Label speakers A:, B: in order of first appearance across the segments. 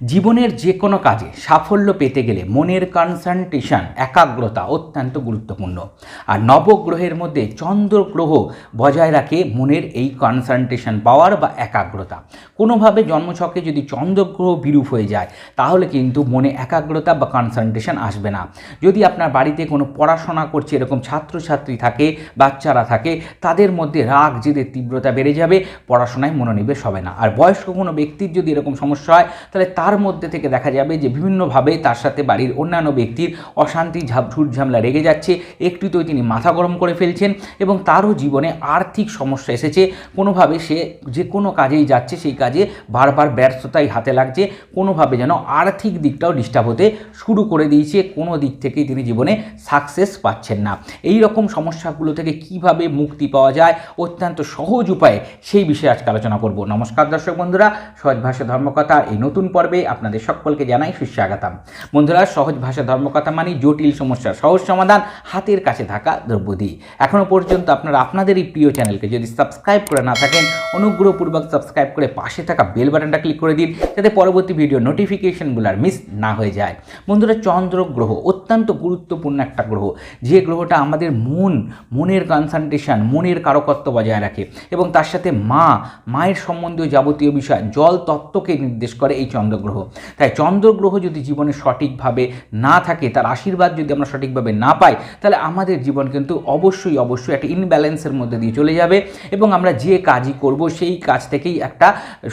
A: জীবনের যে কোনো কাজে সাফল্য পেতে গেলে মনের কনসেন্ট্রেশন একাগ্রতা অত্যন্ত গুরুত্বপূর্ণ। আর নবগ্রহের মধ্যে চন্দ্র গ্রহ বজায় রাখে মনের এই কনসেন্ট্রেশন পাওয়ার বা একাগ্রতা। কোনোভাবে জন্মছকে যদি চন্দ্রগ্রহ বিরূপ হয়ে যায়, তাহলে কিন্তু মনে একাগ্রতা বা কনসেন্ট্রেশন আসবে না। যদি আপনার বাড়িতে কোনো পড়াশোনা করছে, এরকম ছাত্রছাত্রী থাকে, বাচ্চারা থাকে, তাদের মধ্যে রাগ, জেদের তীব্রতা বেড়ে যাবে, পড়াশোনায় মনোনিবেশ হবে না। আর বয়স্ক কোনো ব্যক্তির যদি এরকম সমস্যা হয়, তাহলে তার মধ্যে থেকে দেখা যাবে যে বিভিন্নভাবে তার সাথে বাড়ির অন্যান্য ব্যক্তির অশান্তি ঝাপঝুট ঝামলা রেগে যাচ্ছে। একটুতেই তিনি মাথা গরম করে ফেলছেন এবং তারও জীবনে আর্থিক সমস্যা এসেছে। কোনোভাবে সে যে কোনো কাজেই যাচ্ছে, সেই কাজে বারবার ব্যর্থতাই হাতে লাগছে। কোনোভাবে যেন আর্থিক দিকটাও ডিস্টার্ব হতে শুরু করে দিয়েছে। কোনো দিক থেকেই তিনি জীবনে সাকসেস পাচ্ছেন না। এই রকম সমস্যাগুলো থেকে কীভাবে মুক্তি পাওয়া যায়? অত্যন্ত সহজ উপায়ে সেই বিষয়ে আজকে আলোচনা করব। নমস্কার দর্শক বন্ধুরা, সহজ ভাষা ধর্মকথা এই নতুন পর্বে আপনাদের সকলকে জানাই সুস্বাগতম। বন্ধুরা, সহজ ভাষা ধর্মকথা মানে জটিল সমস্যার সহজ সমাধান, হাতের কাছে থাকা দ্রব্যদি। এখনও পর্যন্ত আপনারা আপনাদের এই প্রিয় চ্যানেলকে যদি সাবস্ক্রাইব করে না থাকেন, অনুগ্রহপূর্বক সাবস্ক্রাইব করে পাশে থাকা বেল বাটনটা ক্লিক করে দিন, যাতে পরবর্তী ভিডিও নোটিফিকেশনগুলো আর মিস না হয়ে যায়। বন্ধুরা চন্দ্র গ্রহ অত্যন্ত গুরুত্বপূর্ণ একটা গ্রহ। যে গ্রহটা আমাদের মন, মনের কনসেন্ট্রেশন মনের কারকত্ব বজায় রাখে এবং তার সাথে মা, মায়ের সম্বন্ধীয় যাবতীয় বিষয়, জল তত্ত্বকে নির্দেশ করে এই চন্দ্রগ্রহ। তাই চন্দ্রগ্রহ যদি জীবনে সঠিকভাবে না থাকে, তার আশীর্বাদ যদি আমরা সঠিকভাবে না পাই, তাহলে আমাদের জীবন কিন্তু অবশ্যই অবশ্যই একটা ইনব্যালেন্সের মধ্যে দিয়ে চলে যাবে এবং আমরা যে কাজই করব, সেই কাজ থেকেই একটা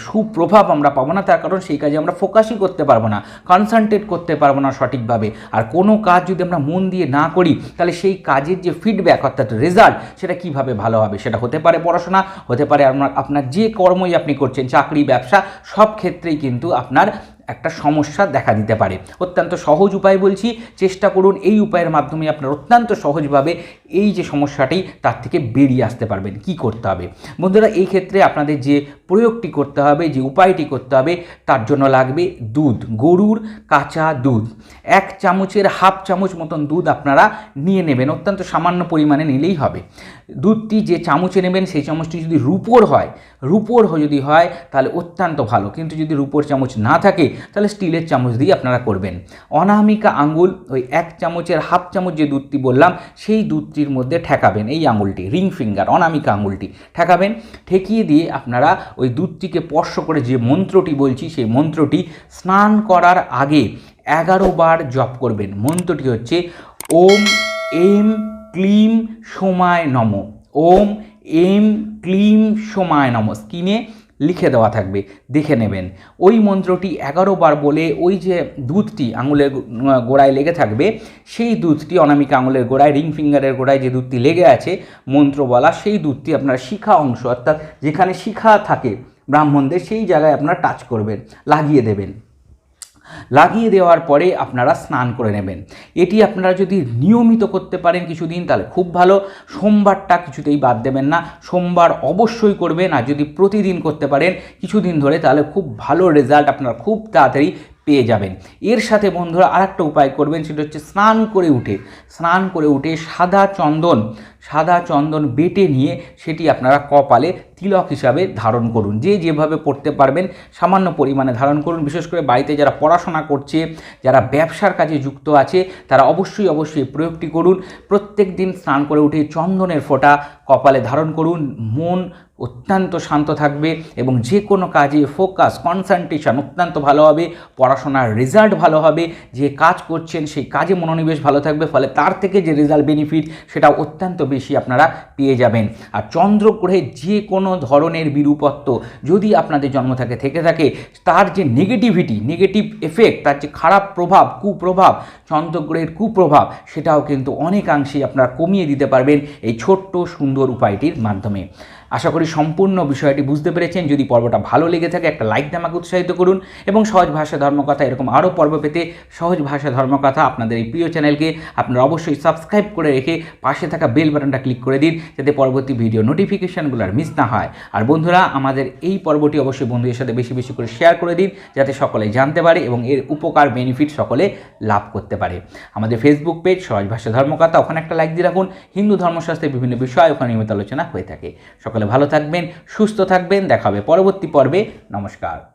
A: সুপ্রভাব আমরা পাবো না। তার কারণ সেই কাজে আমরা ফোকাসই করতে পারব না কনসেন্ট্রেট করতে পারব না সঠিকভাবে। আর কোনো কাজ যদি আমরা মন দিয়ে না করি, তাহলে সেই কাজের যে ফিডব্যাক অর্থাৎ রেজাল্ট সেটা কীভাবে ভালো হবে? সেটা হতে পারে পড়াশোনা, হতে পারে আপনার আপনার যে কর্মই আপনি করছেন, চাকরি, ব্যবসা, সব ক্ষেত্রেই কিন্তু আপনার একটা সমস্যা দেখা দিতে পারে। অত্যন্ত সহজ উপায় বলছি, চেষ্টা করুন এই উপায়ের মাধ্যমে আপনার অত্যন্ত সহজভাবে এই যে সমস্যাটি, তার থেকে বেরিয়ে আসতে পারবেন। কি করতে হবে? বন্ধুরা, এই ক্ষেত্রে আপনাদের যে প্রয়োগটি করতে হবে, যে উপায়টি করতে হবে, তার জন্য লাগবে দুধ, গরুর কাঁচা দুধ। এক চামচের হাফ চামচ মতন দুধ আপনারা নিয়ে নেবেন, অত্যন্ত সামান্য পরিমাণে নিলেই হবে। দুধটি যে চামচে নেবেন, সেই চামচটি যদি রুপোর হয়, রুপোর যদি হয়, তাহলে অত্যন্ত ভালো। কিন্তু যদি রুপোর চামচ না থাকে তাহলে স্টিলের চামচ দিয়ে আপনারা করবেন। অনামিকা আঙ্গুল, ওই এক চামচের হাফ চামচ যে দুধটি বললাম, সেই দুধটির মধ্যে ঠেকাবেন এই আঙুলটি রিং ফিঙ্গার অনামিকা আঙুলটি ঠেকাবেন, ঠেকিয়ে দিয়ে আপনারা ওই দুধটিকে স্পর্শ করে যে মন্ত্রটি বলছি, সেই মন্ত্রটি স্নান করার আগে এগারো বার জপ করবেন। মন্ত্রটি হচ্ছে, ওম এম ক্লিম সোমায় নম। ওম এম ক্লিম সোমায় নম। স্কিনে লিখে দেওয়া থাকবে, দেখে নেবেন। ওই মন্ত্রটি এগারো বার বলে ওই যে দুধটি আঙুলের গোড়ায় লেগে থাকবে, সেই দুধটি অনামিকা আঙুলের গোড়ায়, রিং ফিঙ্গারের গোড়ায় যে দুধটি লেগে আছে মন্ত্র বলা সেই দুধটি আপনার শিখা অংশ, অর্থাৎ যেখানে শিখা থাকে ব্রাহ্মণদের, সেই জায়গায় আপনারা টাচ করবেন, লাগিয়ে দেবেন। লাগিয়ে দেওয়ার পরে আপনারা স্নান করে নেবেন। এটি আপনারা যদি নিয়মিত করতে পারেন কিছুদিন, তাহলে খুব ভালো। সোমবারটা কিছুতেই বাদ দেবেন না। সোমবার অবশ্যই করবেন, আর যদি প্রতিদিন করতে পারেন কিছুদিন ধরে, তাহলে খুব ভালো রেজাল্ট আপনারা খুব তাড়াতাড়ি পেয়ে যাবেন। এর সাথে বন্ধুরা আরেকটা উপায় করবেন, সেটা হচ্ছে স্নান করে উঠে। স্নান করে উঠে সাদা চন্দন সাদা চন্দন বেটে নিয়ে সেটি আপনারা কপালে তিলক হিসাবে ধারণ করুন। যে যেভাবে পড়তে পারবেন, সামান্য পরিমাণে ধারণ করুন। বিশেষ করে বাড়িতে যারা পড়াশোনা করছে, যারা ব্যবসার কাজে যুক্ত আছে, তারা অবশ্যই অবশ্যই প্রয়োগটি করুন। প্রত্যেক দিন স্নান করে উঠে চন্দনের ফোঁটা কপালে ধারণ করুন। মন অত্যন্ত শান্ত থাকবে এবং যে কোনো কাজে ফোকাস, কনসেন্ট্রেশন অত্যন্ত ভালো হবে। পড়াশোনার রেজাল্ট ভালো হবে। যে কাজ করছেন, সেই কাজে মনোনিবেশ ভালো থাকবে। ফলে তার থেকে যে রেজাল্ট বেনিফিট সেটা অত্যন্ত বেশি আপনারা পেয়ে যাবেন। আর চন্দ্রগ্রহে যে কোনো ধরনের বিরূপত্ব যদি আপনাদের জন্ম থাকে থেকে থাকে, তার যে নেগেটিভিটি নেগেটিভ এফেক্ট তার যে খারাপ প্রভাব, কুপ্রভাব চন্দ্রগ্রহের কুপ্রভাব, সেটাও কিন্তু অনেকাংশেই আপনারা কমিয়ে দিতে পারবেন এই ছোট্ট সুন্দর উপায়টির মাধ্যমে। আশা করি সম্পূর্ণ বিষয়টি বুঝতে পেরেছেন। যদি পর্বটা ভালো লেগে থাকে, একটা লাইক আমাকে উৎসাহিত করুন এবং সহজ ভাষা ধর্মকথা এরকম আরও পর্ব পেতে সহজ ভাষা ধর্মকথা আপনাদের এই প্রিয় চ্যানেলকে আপনারা অবশ্যই সাবস্ক্রাইব করে রেখে পাশে থাকা বেল বাটনটা ক্লিক করে দিন যাতে পরবর্তী ভিডিও নোটিফিকেশানগুলো আর মিস না হয়। আর বন্ধুরা, আমাদের এই পর্বটি অবশ্যই বন্ধুদের সাথে বেশি বেশি করে শেয়ার করে দিন যাতে সকলে জানতে পারে এবং এর উপকার বেনিফিট সকলে লাভ করতে পারে। আমাদের ফেসবুক পেজ সহজ ভাষা ধর্মকথা ওখানে একটা লাইক দিয়ে রাখুন। হিন্দু ধর্মশাস্ত্রের বিভিন্ন বিষয়, ওখানে নিয়মিত আলোচনা হয়ে থাকে। ভালো থাকবেন সুস্থ থাকবেন দেখা হবে পরবর্তী পর্বে। নমস্কার।